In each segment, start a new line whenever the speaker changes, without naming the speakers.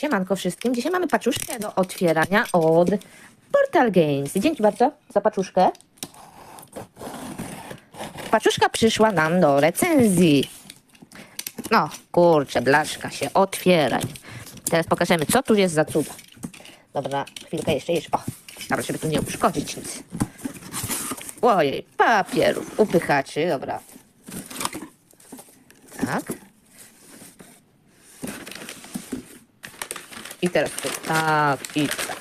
Siemanko wszystkim. Dzisiaj mamy paczuszkę do otwierania od Portal Games. Dzięki bardzo za paczuszkę. Paczuszka przyszła nam do recenzji. No, kurczę, blaszka się, otwieraj. Teraz pokażemy, co tu jest za cuda. Dobra, chwilkę jeszcze, jeszcze. O, dobra, żeby tu nie uszkodzić nic. Ojej, papierów, upychaczy, dobra. Tak. I teraz tu tak i tak.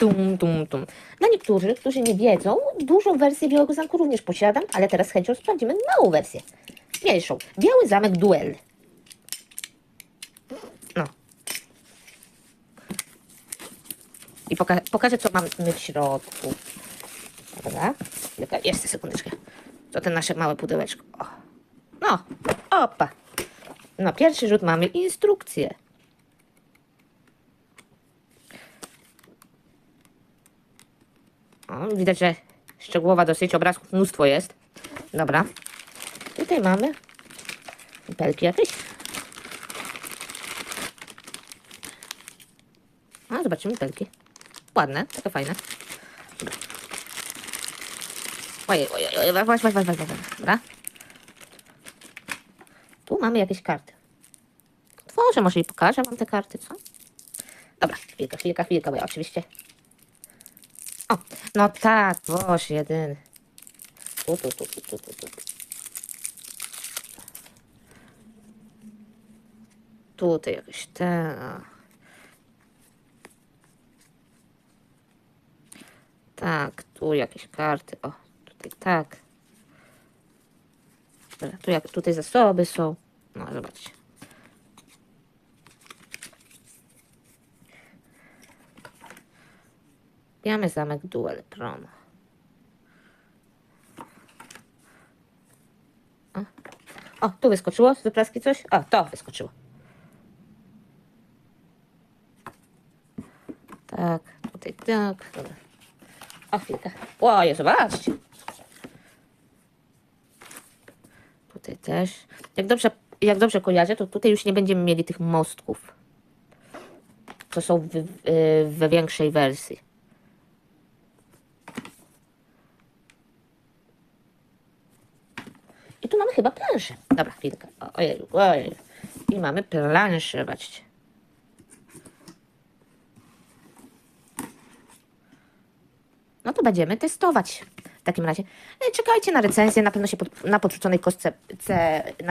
Tum, tum, tum. Dla niektórych, którzy nie wiedzą, dużą wersję Białego Zamku również posiadam, ale teraz chęcią sprawdzimy małą wersję. Mniejszą. Biały Zamek Duel. No. I poka pokażę, co mamy w środku. Dobra. Chwilkę, Jeszcze sekundeczkę. To te nasze małe pudełeczko. O. No, opa. No, pierwszy rzut mamy instrukcję. O, widać, że szczegółowa dosyć, obrazków mnóstwo jest. Dobra. Tutaj mamy pelki jakieś. A, zobaczymy pelki. Ładne, takie fajne. Ojej, ojej, ojej, właśnie, właśnie, właśnie, właśnie. Dobra. Tu mamy jakieś karty. Otworzę, może i pokażę wam te karty, co? Dobra, chwilka, chwilka, chwilka, bo ja oczywiście... O, no tak, boż jedyny. Tu, tu, tu, tu, tu, tu, tu. Tutaj jakoś ten... Tak, tu jakieś karty, o, tutaj tak. Dobra, tu jak, tutaj zasoby są. No, zobaczcie. Mamy zamek Duel Promo. O, tu wyskoczyło z wypraski coś? O, to wyskoczyło. Tak, tutaj tak. O, chwilkę. O, Jezu, zobaczcie. Też. Jak dobrze, jak dobrze kojarzę, to tutaj już nie będziemy mieli tych mostków. Co są w, we większej wersji. I tu mamy chyba planszę. Dobra, chwilkę. Ojej, ojej. I mamy planszę, zobaczcie. No to będziemy testować w takim razie. E, Czekajcie na recenzję, na pewno się pod, na podrzuconej kostce